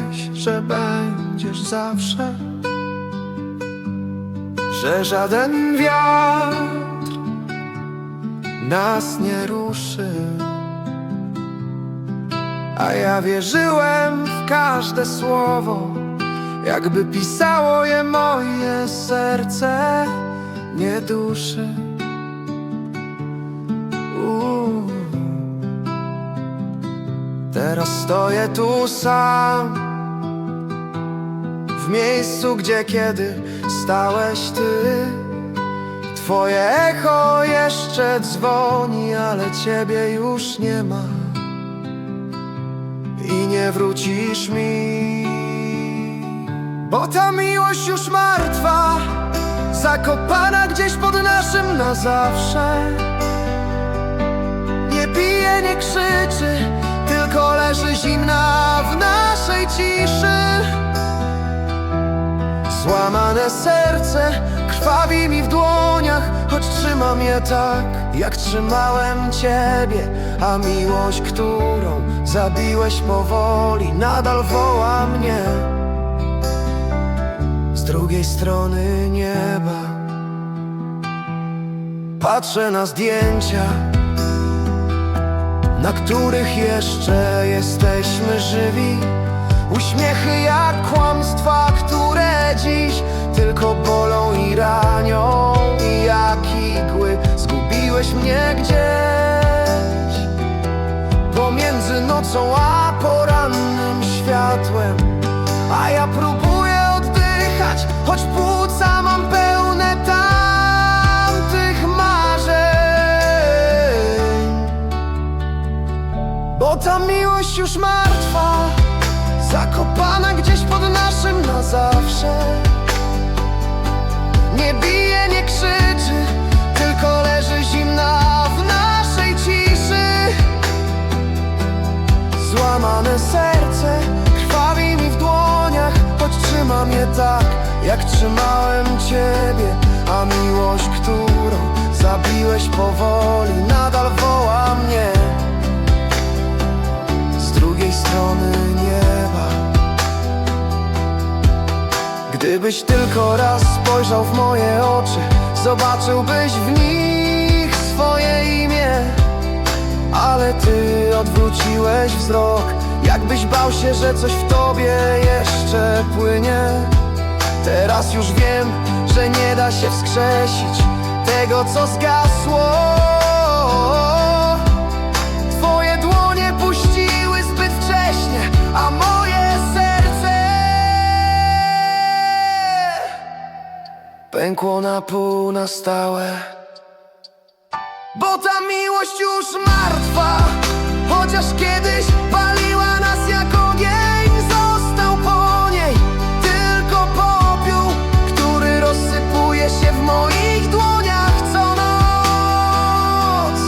mówiłeś, że będziesz zawsze. Że żaden wiatr nas nie ruszy. A ja wierzyłem w każde słowo Jakby pisało je moje serce Nie duszy. Teraz stoję tu sam W miejscu, gdzie kiedy stałeś ty. Twoje echo jeszcze dzwoni, ale ciebie już nie ma. I nie wrócisz mi Bo ta miłość już martwa Zakopana gdzieś pod naszym na zawsze. Nie bije, nie krzyczy, tylko leży zimna w naszej ciszy. Złamane serce krwawi mi w dłoniach, choć trzymam je tak, jak trzymałem ciebie, a miłość, którą zabiłeś powoli, nadal woła mnie z drugiej strony nieba. Patrzę na zdjęcia na których jeszcze jesteśmy żywi. Uśmiechy jak kłamstwa, zgubiłeś mnie gdzieś pomiędzy nocą a porannym światłem. A ja próbuję oddychać, choć płuca mam pełne tamtych marzeń. Bo ta miłość już martwa tak, jak trzymałem ciebie A miłość, którą zabiłeś powoli Nadal woła mnie z drugiej strony nieba. Gdybyś tylko raz spojrzał w moje oczy, zobaczyłbyś w nich swoje imię. Ale ty odwróciłeś wzrok, jakbyś bał się, że coś w tobie jeszcze płynie. Teraz już wiem, że nie da się wskrzesić tego, co zgasło. Twoje dłonie puściły zbyt wcześnie, a moje serce pękło na pół na stałe. Bo ta miłość już martwa, chociaż kiedyś paliła nas jak ogień, został po niej tylko popiół, który rozsypuje się w moich dłoniach co noc.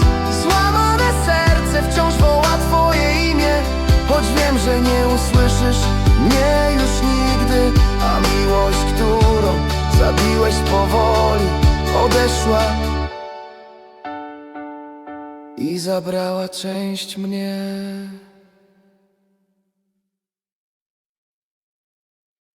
Złamane serce wciąż woła Twoje imię, choć wiem, że nie usłyszysz mnie już nigdy, a miłość, którą zabiłeś powoli, odeszła i zabrała część mnie.